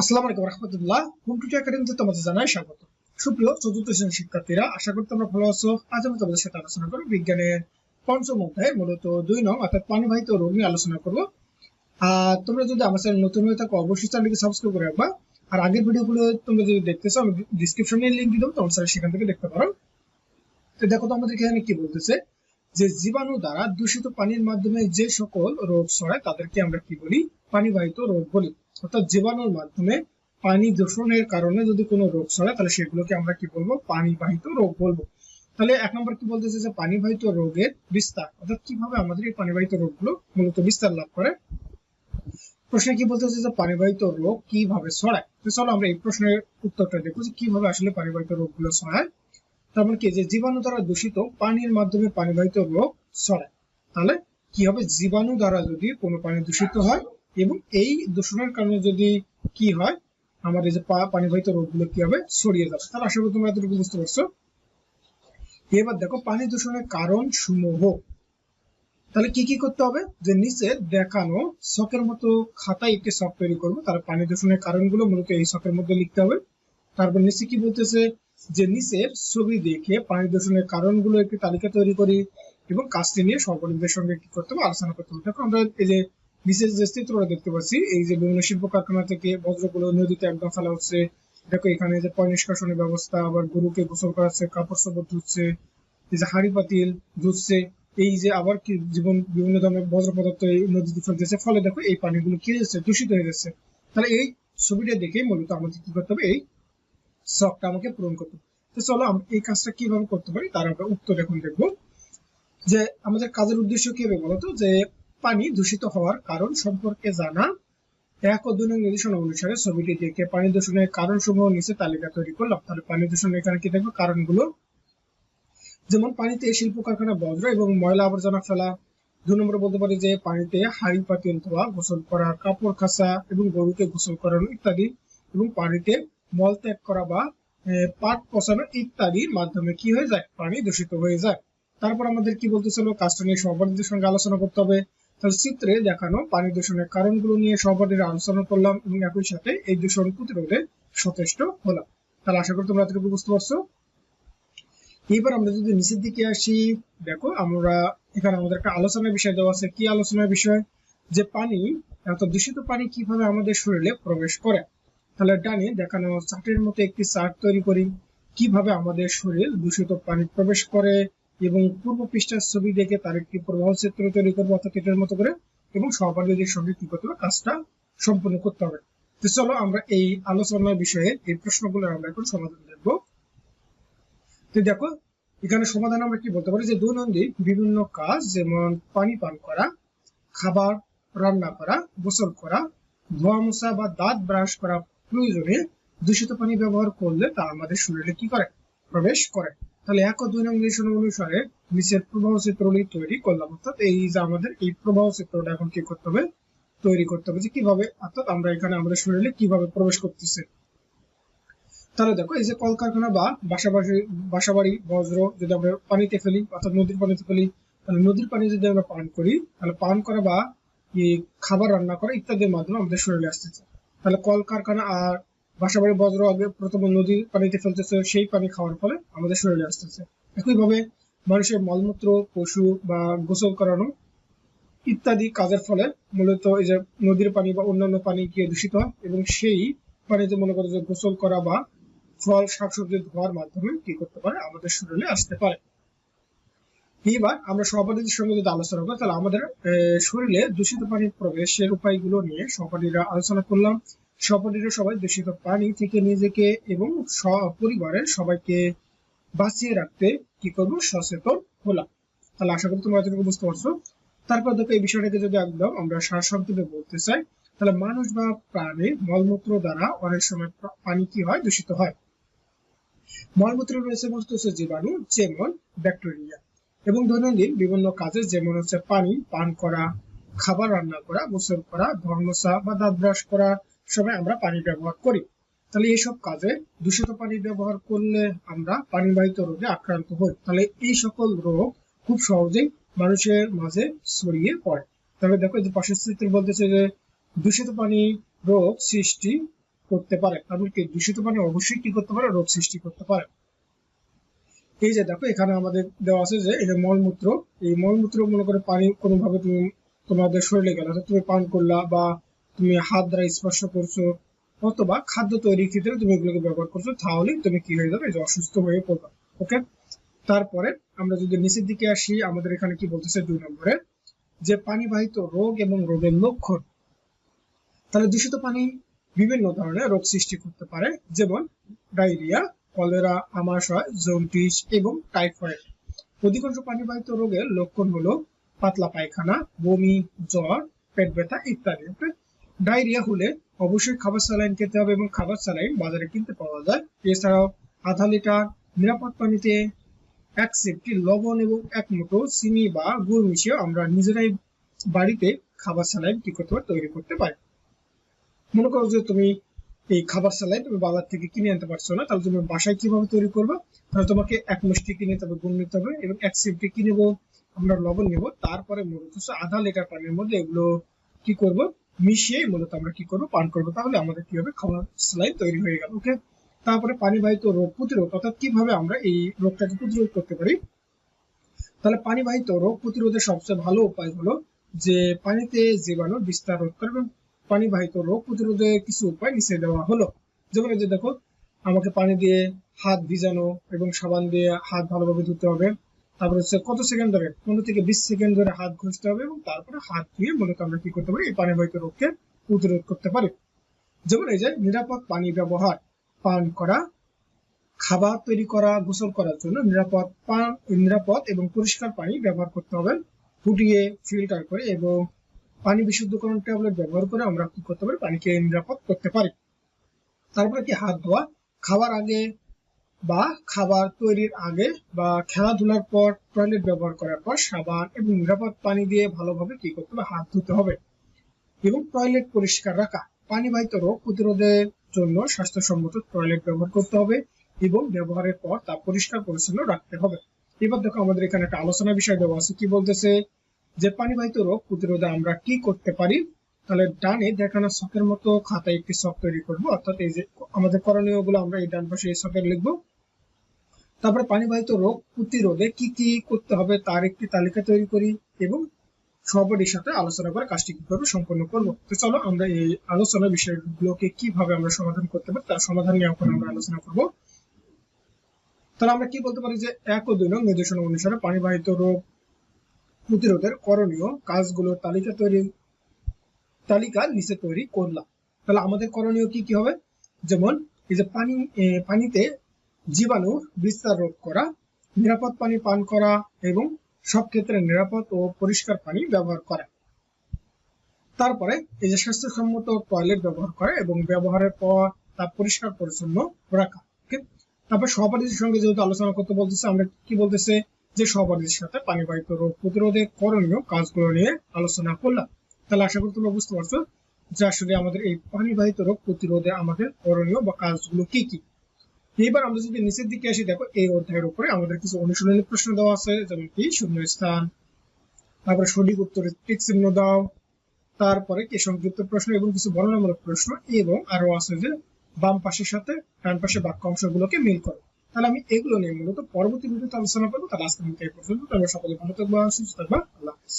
আসসালামু আলাইকুম রহমতুল্লাহ। কম্পিউটার একাডেমিতে তোমাদের জানাই স্বাগত। সুপ্রিয় চতুর্থ শ্রেণির শিক্ষার্থীরা, আশা করি তোমরা ভালো আছো। আজ আমি তোমাদের সাথে আলোচনা করব বিজ্ঞানের পঞ্চম অধ্যায়, মূলত দুই নং, অর্থাৎ পানিবাহিত রোগ নিয়ে আলোচনা করব। আর তোমরা যদি আমার চ্যানেল নতুন হয়ে থাকো, অবশ্যই চ্যানেলকে সাবস্ক্রাইব করে রাখবা। আর আগের ভিডিওগুলো তোমরা যদি দেখতেছো আমি ডিসক্রিপশনে লিংক দিয়ে দেবো, তোমরা সেখান থেকে দেখতে পারো। তো দেখো তো আমাদের এখানে কি বলতেছে? যে জীবাণু দ্বারা দূষিত পানির মাধ্যমে যে সকল রোগ ছড়ায়, তাদেরকে আমরা কি বলি? পানিবাহিত রোগ বলি। অর্থাৎ জীবাণুর মাধ্যমে পানি দূষণের কারণে যদি কোনো রোগ ছড়ায়, তাহলে সেগুলোকে আমরা কি বলব? পানিবাহিত রোগ বলব। তাহলে এক নম্বর কি বলতেছে যে পানিবাহিত রোগের বিস্তার, অর্থাৎ কীভাবে আমাদের এই পানিবাহিত রোগগুলো মূলত বিস্তার লাভ করে? প্রশ্নে কি বলতেছে যে পানিবাহিত রোগ কীভাবে ছড়ায়? তো চলো আমরা এই প্রশ্নের উত্তরটা দেখব যে কীভাবে আসলে পানিবাহিত রোগগুলো ছড়ায়। তার মানে কি, যে জীবাণু দ্বারা দূষিত পানির মাধ্যমে পানিবাহিত রোগ ছড়ায়, তাহলে কি হবে? জীবাণু দ্বারা যদি কোনো পানি দূষিত হয় এবং এই দূষণের কারণে যদি কি হয়, আমাদের যে পানিবাহিত রোগগুলো কি হবে? ছড়িয়ে যাচ্ছে। তাহলে আশা করি তোমরা এতটুকু বুঝতে পারছ। এবার দেখো, পানি দূষণের কারণ সমূহ। তাহলে কি কি করতে হবে? যে নিচে দেখানো শখের মতো খাতায় একটি শখ তৈরি করব। তাহলে পানি দূষণের কারণগুলো মূলত এই শখের মধ্যে লিখতে হবে। তারপর নিচে কি বলতেছে? যে নিচের ছবি দেখে পানি দূষণের কারণগুলো একটি তালিকা তৈরি করি এবং কাজটি নিয়ে সর্বনিকদের সঙ্গে কি করতে হবে? আলোচনা করতে হবে। দেখো, আমরা এই যে বিশেষ যে চিত্রটা দেখতে পাচ্ছি, এই যে বিভিন্ন শিল্প কারখানা থেকে বজ্রগুলো নদীতে একদম ফেলা হচ্ছে। দেখো, এখানে যে পয় নিষ্কাশনের ব্যবস্থা, আবার গরুকে গোসল করাচ্ছে, কাপড় সাপড় ধুচ্ছে, এই যে হাড়ি পাতিল ধুচ্ছে, এই যে আবার কি জীবন, বিভিন্ন ধরনের বজ্র পদার্থ এই নদীতে ফেলতেছে ফলে দেখো, এই পানিগুলো কি হয়েছে? দূষিত হয়ে যাচ্ছে। তাহলে এই ছবিটা দেখে মূলত আমাদের কি করতে হবে? এই শখটা আমাকে পূরণ করতে তো চলো এই কাজটা কীভাবে করতে পারি? তার আমরা উত্তর এখন দেখব। যে আমাদের কাজের উদ্দেশ্য কি হবে বলতো? যে পানি দূষিত হওয়ার কারণ সম্পর্কে জানা। এক ও দুই নং নির্দেশনা অনুসারে ছবিটি দেখে পানি দূষণের কারণ সমূহ নিচে তালিকা তৈরি করলাম তাহলে পানি দূষণ এখানে কি দেখব? কারণগুলো। যেমন, পানিতে শিল্প কারখানা বজ্র এবং ময়লা আবর্জনা ফেলা। দুই নম্বর বলতে পারি যে, পানিতে হাড়ি পাতিল ধোয়া, গোসল করা, কাপড় কাচা এবং গরুকে গোসল করানো ইত্যাদি এবং পানিতে মল ত্যাগ করা বা পাট পচানো ইত্যাদির মাধ্যমে কি হয়ে যায়? পানি দূষিত হয়ে যায়। তারপর আমাদের কি বলতেছিল কাজটা নিয়ে সহপাঠীদের সঙ্গে আলোচনা করতে হবে। তাহলে চিত্রে দেখানো পানি দূষণের কারণগুলো নিয়ে সহপাঠীরা আলোচনা করলাম এবং একই সাথে এই দূষণ প্রতিরোধে সচেষ্ট হলাম। তাহলে আশা করি তোমরা এতটুকু বুঝতে পারছ। এবার আমরা যদি নিচের দিকে আসি, দেখো আমরা এখানে আমাদের একটা আলোচনার বিষয় দেওয়া আছে। কি আলোচনার বিষয়? যে পানি, এত দূষিত পানি কীভাবে আমাদের শরীরে প্রবেশ করে? তাহলে ডানে দেখানো চার্টের মতো একটি চার্ট তৈরি করি। কীভাবে আমাদের শরীর দূষিত পানি প্রবেশ করে? এবং পূর্ব পৃষ্ঠার ছবি দেখে তার একটি প্রবাহ চিত্র তৈরি করব অর্থাৎ এটার মতো করে এবং সহপাঠীদের সঙ্গে কি করতে হবে? কাজটা সম্পূর্ণ করতে হবে। তো চলো আমরা এই আলোচনার বিষয়ে এই প্রশ্নগুলো আমরা এখন সমাধান দেখব। তো দেখো, এখানে সমাধান আমরা কি বলতে পারি? যে দৈনন্দিন বিভিন্ন কাজ, যেমন পানি পান করা, খাবার রান্না করা, গোসল করা, ধোয়া মোছা বা দাঁত ব্রাশ করা প্রয়োজনে দূষিত পানি ব্যবহার করলে তা আমাদের শরীরে কি করে? প্রবেশ করে। তাহলে এক ও দুই নং নির্দেশনা অনুসারে নিচের প্রবাহ চিত্রটি তৈরি করলাম। অর্থাৎ এই যে আমাদের এই প্রবাহ চিত্রটা এখন কি করতে হবে? তৈরি করতে হবে যে কীভাবে, অর্থাৎ আমরা এখানে আমাদের শরীরে কীভাবে প্রবেশ করতেছে। তাহলে দেখো, এই যে কলকারখানা বা বাসাবাড়ি বাসাবাড়ি, বজ্র যদি আমরা পানিতে ফেলি, অর্থাৎ নদীর পানিতে ফেলি, তাহলে নদীর পানি যদি আমরা পান করি, তাহলে পান করা বা খাবার রান্না করা ইত্যাদির মাধ্যমে আমাদের শরীরে আসতেছে। তাহলে কলকারখানা আর বাসাবাড়ি বজ্র আগে প্রথমে নদীর পানিতে ফেলতেছে, সেই পানি খাওয়ার ফলে আমাদের শরীরে আসতেছে। একইভাবে মানুষের মলমূত্র, পশু বা গোসল করানো ইত্যাদি কাজের ফলে মূলত এই যে নদীর পানি বা অন্যান্য পানি গিয়ে দূষিত হয় এবং সেই পানিতে মনে করো যে গোসল করা বা ফল, শাকসবজি ধোয়ার মাধ্যমে কি করতে পারে? আমাদের শরীরে আসতে পারে। এবার আমরা সহপাঠীদের সঙ্গে যদি আলোচনা করি, তাহলে আমাদের শরীরে দূষিত পানির প্রবেশের উপায়গুলো নিয়ে সহপাঠীরা আলোচনা করলাম। সহপাঠীরা সবাই দূষিত পানি থেকে নিজেকে এবং পরিবারের সবাইকে বাঁচিয়ে রাখতে কি করব? সচেতন হলাম। তাহলে আশা করি তোমরা এতটুকু বুঝতে পারছ। তারপর দেখো, এই বিষয়টাকে যদি একদম আমরা সারসংক্ষেপে বলতে চাই, তাহলে মানুষ বা প্রাণী মলমূত্র দ্বারা অনেক সময় পানি কি হয়? দূষিত হয়। মলমূত্রে রয়েছে বস্তু হচ্ছে জীবাণু, যেমন ব্যাকটেরিয়া। এবং দৈনন্দিন বিভিন্ন কাজে যেমন হচ্ছে পানি, পান করা, খাবার রান্না করা, গোসল করা ধর্মসা বা দাঁত ব্রাশ করা সময় আমরা পানি ব্যবহার করি। তাহলে এইসব কাজে দূষিত পানি ব্যবহার করলে আমরা পানিবাহিত রোগে আক্রান্ত হই। তাহলে এই সকল রোগ খুব সহজেই মানুষের মাঝে ছড়িয়ে পড়ে। তাহলে দেখো যে পাশের বলতেছে যে দূষিত পানি রোগ সৃষ্টি করতে পারে। তারপর কি? দূষিত পানি অবশ্যই কি করতে পারে? রোগ সৃষ্টি করতে পারে। এই যে দেখো এখানে আমাদের দেওয়া আছে যে এই যে মলমূত্র, এই মলমূত্র মনে করে পানি কোনোভাবে তুমি তোমাদের শরীরে গেল তুমি পান করলা বা তুমি হাত দ্বারা স্পর্শ করছ, অথবা খাদ্য তৈরির ক্ষেত্রে তুমি এগুলোকে ব্যবহার করছ তাহলে তুমি কি হয়ে যাবে? যে অসুস্থ হয়ে পড়বে, ওকে? তারপরে আমরা যদি নিচের দিকে আসি, আমাদের এখানে কি বলতেছে? দুই নম্বরে, যে পানিবাহিত রোগ এবং রোগের লক্ষণ। তাহলে দূষিত পানি বিভিন্ন ধরনের রোগ সৃষ্টি করতে পারে, যেমন ডায়রিয়া, কলেরা আমাশয় জন্ডিস এবং টাইফয়েড। অধিকাংশ পানিবাহিত রোগের লক্ষণ হলো পাতলা পায়খানা, বমি, জ্বর, পেট ব্যথা ইত্যাদি ডায়রিয়া হলে অবশ্যই খাবার স্যালাইন খেতে হবে এবং খাবার স্যালাইন বাজারে কিনতে পাওয়া যায়। এছাড়াও আধা লিটার নিরাপদ পানিতে এক সেফটি লবণ এবং এক মুঠো চিনি বা গুড় মিশিয়ে আমরা নিজেরাই বাড়িতে খাবার স্যালাইন কি করতে পারি তৈরি করতে পারি। মনে করো যে তুমি এই খাবার স্যালাইন তুমি বাজার থেকে কিনে আনতে পারছ না, তাহলে তুমি বাসায় কীভাবে তৈরি করবে? তাহলে তোমাকে এক মুষ্টি কিনে তবে গুড় নিতে হবে এবং এক সেফটি কি নেব, আমরা লবণ নেব, তারপরে মূলত আধা লিটার পানির মধ্যে এগুলো কি করব? মিশিয়ে মূলত আমরা কি করব? পান করব। তাহলে আমাদের কি হবে? খাবার স্যালাইন তৈরি হয়ে গেল ওকে তারপরে পানিবাহিত রোগ প্রতিরোধ, অর্থাৎ কীভাবে আমরা এই রোগটাকে প্রতিরোধ করতে পারি? তাহলে পানিবাহিত রোগ প্রতিরোধের সবচেয়ে ভালো উপায় হলো যে পানিতে জীবাণু বিস্তার রোধ করবে পানিবাহিত রোগ প্রতিরোধে কিছু উপায় নিচে দেওয়া হলো। যেমন যে দেখো, আমাকে পানি দিয়ে হাত ভিজানো এবং সাবান দিয়ে হাত ভালোভাবে ধুতে হবে। তারপরে হচ্ছে কত সেকেন্ড ধরে? পনেরো থেকে বিশ সেকেন্ড ধরে হাত ঘষতে হবে এবং তারপরে হাত ধুয়ে মূলত আমরা কি করতে পারি? এই পানিবাহিত রোগকে প্রতিরোধ করতে পারি। যেমন এই যে নিরাপদ পানি ব্যবহার, পান করা, খাবার তৈরি করা, গোসল করার জন্য নিরাপদ পান, নিরাপদ এবং পরিষ্কার পানি ব্যবহার করতে হবে। ফুটিয়ে ফিল্টার করে এবং পানি বিশুদ্ধকরণ ট্যাবলেট ব্যবহার করে আমরা কি করতে পারি? পানিকে নিরাপদ করতে পারি। তারপরে কি? হাত ধোয়া। খাবার আগে বা খাবার তৈরির আগে বা খেলাধুলার পর টয়লেট ব্যবহার করার পর সাবান এবং নিরাপদ পানি দিয়ে ভালোভাবে কি করতে হবে? হাত ধুতে হবে এবং টয়লেট পরিষ্কার রাখা। পানিবাহিত রোগ প্রতিরোধের জন্য স্বাস্থ্যসম্মত টয়লেট ব্যবহার করতে হবে এবং ব্যবহারের পর তা পরিষ্কার পরিচ্ছন্ন রাখতে হবে। এবার দেখো আমাদের এখানে একটা আলোচনা বিষয় দেওয়া আছে। কি বলতেছে? যে পানিবাহিত রোগ প্রতিরোধে আমরা কি করতে পারি? তাহলে ডানে দেখানো শখের মতো খাতায় একটি শখ তৈরি করব। অর্থাৎ এই যে আমাদের করণীয়গুলো আমরা এই ডান পাশে এই শখের লিখব। তারপরে পানিবাহিত রোগ প্রতিরোধে কি কি করতে হবে তার একটি তালিকা তৈরি করি এবং সবারই সাথে আলোচনা করে কাজটি কীভাবে সম্পন্ন করব। তো চলো আমরা এই আলোচনা বিষয়গুলোকে কীভাবে আমরা সমাধান করতে পারি, তার সমাধান নিয়ে এখন আমরা আলোচনা করব। তাহলে আমরা কি বলতে পারি যে এক ও দুই নং নির্দেশনা অনুসারে পানিবাহিত রোগ প্রতিরোধের করণীয় কাজগুলোর তালিকা তৈরি, তালিকা নিচে তৈরি করলাম। তাহলে আমাদের করণীয় কি কি হবে? যেমন এই যে পানি পানিতে জীবাণু বিস্তার রোধ করা, নিরাপদ পানি পান করা এবং সব ক্ষেত্রে নিরাপদ ও পরিষ্কার পানি ব্যবহার করা। তারপরে এই যে স্বাস্থ্যসম্মত টয়লেট ব্যবহার করা এবং ব্যবহারের পর তা পরিষ্কার পরিচ্ছন্ন রাখা তারপর সহপাঠীদের সঙ্গে যেহেতু আলোচনা করতে বলতেছে, আমরা কি বলতেছে? যে সহপাঠীদের সাথে পানিবাহিত রোগ প্রতিরোধে করণীয় কাজগুলো নিয়ে আলোচনা করলাম। তাহলে আশা করি তোমরা বুঝতে পারছ যে আসলে আমাদের এই পানিবাহিত রোগ প্রতিরোধে আমাদের করণীয় বা কাজগুলো কি কি? এবার আমরা যদি নিচের দিকে আসি, দেখো এই অধ্যায়ের উপরে আমাদের কিছু অনুশীলনী প্রশ্ন দেওয়া আছে, যেমন কি শূন্য স্থান তারপরে সঠিক উত্তরে টিক চিহ্ন দাও, তারপরে কি সংযুক্ত প্রশ্ন এবং কিছু বর্ণনামূলক প্রশ্ন, এবং আরও আছে যে বাম পাশের সাথে ডান পাশে বাক্য অংশগুলোকে মিল করো। তাহলে আমি এগুলো নিয়ে মূলত পরবর্তী ভিডিওতে আলোচনা করব। তাহলে আজকে এই পর্যন্ত। তোমরা সকলে ভালো থাকবা, সুস্থ থাকবা। আল্লাহ হাফিজ।